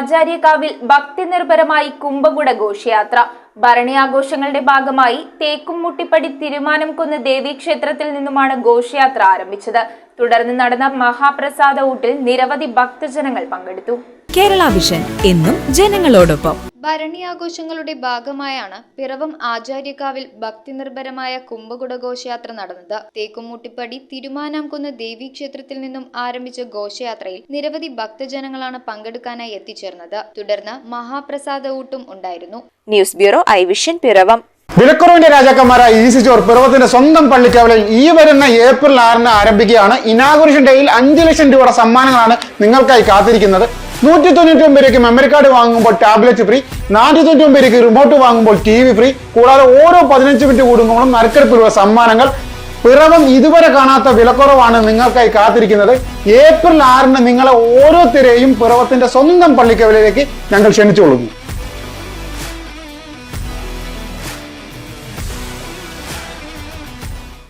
ആചാര്യകാവിൽ ഭക്തി നിർഭരമായി കുംഭകുട ഘോഷയാത്ര ഭരണി ആഘോഷങ്ങളുടെ ഭാഗമായി തേക്കുംമുട്ടിപ്പടി തിരുമാനംകുന്ന് ദേവീക്ഷേത്രത്തിൽ നിന്നുമാണ് ഘോഷയാത്ര ആരംഭിച്ചത്. തുടർന്ന് നടന്ന മഹാപ്രസാദ ഊട്ടിൽ നിരവധി ഭക്തജനങ്ങൾ പങ്കെടുത്തു. കേരള വിഷൻ എന്നും ജനങ്ങളോടൊപ്പം. ഭരണി ആഘോഷങ്ങളുടെ ഭാഗമായാണ് പിറവം ആചാര്യക്കാവിൽ ഭക്തി നിർഭരമായ കുംഭകുട ഘോഷയാത്ര നടന്നത്. തേക്കുമൂട്ടിപ്പടി തിരുമാനാംകുന്ന് ദേവീക്ഷേത്രത്തിൽ നിന്നും ആരംഭിച്ച ഘോഷയാത്രയിൽ നിരവധി ഭക്തജനങ്ങളാണ് പങ്കെടുക്കാനായി എത്തിച്ചേർന്നത്. തുടർന്ന് മഹാപ്രസാദ ഊട്ടും ഉണ്ടായിരുന്നു. News bureau I vision Piravom. വിലക്കുറവിന്റെ രാജാക്കന്മാരായ ഈസി ചോർ പിറവത്തിന്റെ സ്വന്തം പള്ളിക്കാവലിൽ ഈ വരുന്ന ഏപ്രിൽ ആറിന് ആരംഭിക്കുകയാണ്. ഇനാഗുറേഷൻ ഡേയിൽ അഞ്ച് ലക്ഷം രൂപയുടെ സമ്മാനങ്ങളാണ് നിങ്ങൾക്കായി കാത്തിരിക്കുന്നത്. നൂറ്റി തൊണ്ണൂറ്റി ഒമ്പത് രൂപയ്ക്ക് മെമ്മറി കാർഡ് വാങ്ങുമ്പോൾ ടാബ്ലറ്റ് ഫ്രീ നാനൂറ്റി തൊണ്ണൂറ്റി ഒമ്പത് രൂപയ്ക്ക് റിമോട്ട് വാങ്ങുമ്പോൾ ടി വി ഫ്രീ കൂടാതെ ഓരോ പതിനഞ്ച് മിനിറ്റ് കൂടുമ്പോഴും നറുക്കെടുപ്പിലുള്ള സമ്മാനങ്ങൾ. പിറവം ഇതുവരെ കാണാത്ത വിലക്കുറവാണ് നിങ്ങൾക്കായി കാത്തിരിക്കുന്നത്. ഏപ്രിൽ ആറിന് നിങ്ങളെ ഓരോരുത്തരെയും പിറവത്തിന്റെ സ്വന്തം പള്ളിക്കവലയിലേക്ക് ഞങ്ങൾ ക്ഷണിച്ചുകൊള്ളുന്നു.